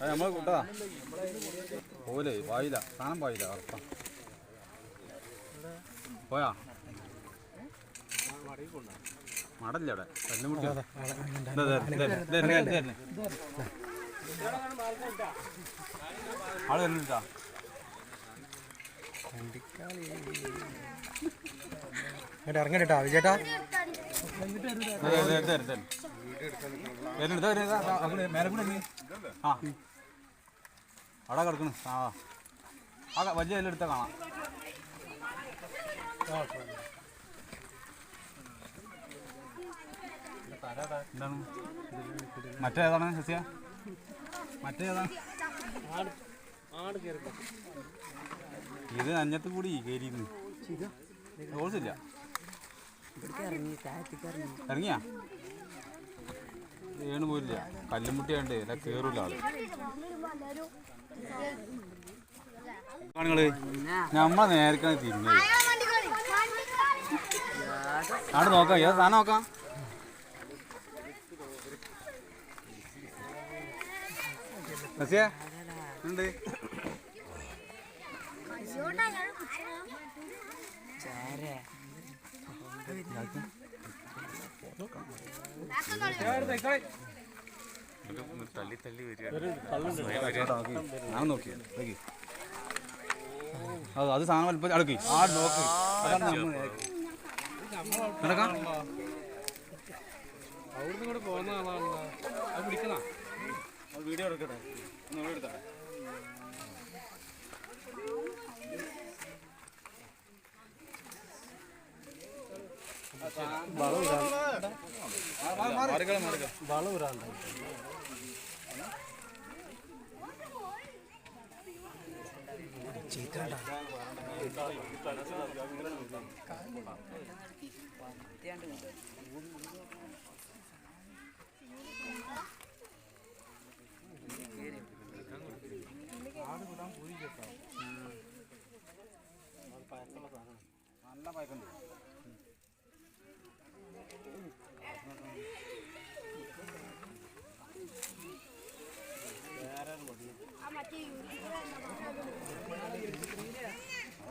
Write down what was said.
നമ്മൾ കൂട്ടാ. പോലേ പായില്ല. സാധനം പായില്ല ഉറപ്പാ. പോയാ? മടല്ലേ അവിടെ? കല്ലുമുട്ടി ആൾ ഇറങ്ങിട്ടാ വിജേട്ടാ ആ അവിടെ കിടക്കണ് ആ. ആ വലിയ എല്ലാം എടുത്താൽ കാണാം. എന്താണ്? മറ്റേതാണ് സസ്യ മറ്റേതാണ്? ഇത് അഞ്ഞത്ത് കൂടി കയറിയിരുന്നു. ഓൾസില്ല ഇറങ്ങിയാ? ഏണ് പോയില്ല. കല്ലുമുട്ടിയാണ്ട് അല്ല കേറൂല ആൾ. ആണുങ്ങൾ നമ്മളെ നേരക്കാണ് തിരിഞ്ഞത് അവിടെ നോക്കാം ഏത് സാധനം നോക്കാം? ഉണ്ട് തള്ളി തള്ളി വരിക ഞാൻ നോക്കിയാ അത് അത് സാധനം വലിപ്പം അടുക്കി ആ നോക്ക് നമ്മൾ. നടക്കാം അവിടുന്ന് ഇങ്ങോട്ട് പോകുന്ന ആളാണല്ലോ അത് പിടിക്കണ വീഡിയോ എടുക്കട്ടെ എടുത്തേ വളം ഇടാണ്ട് നല്ല പയക്കുണ്ട്.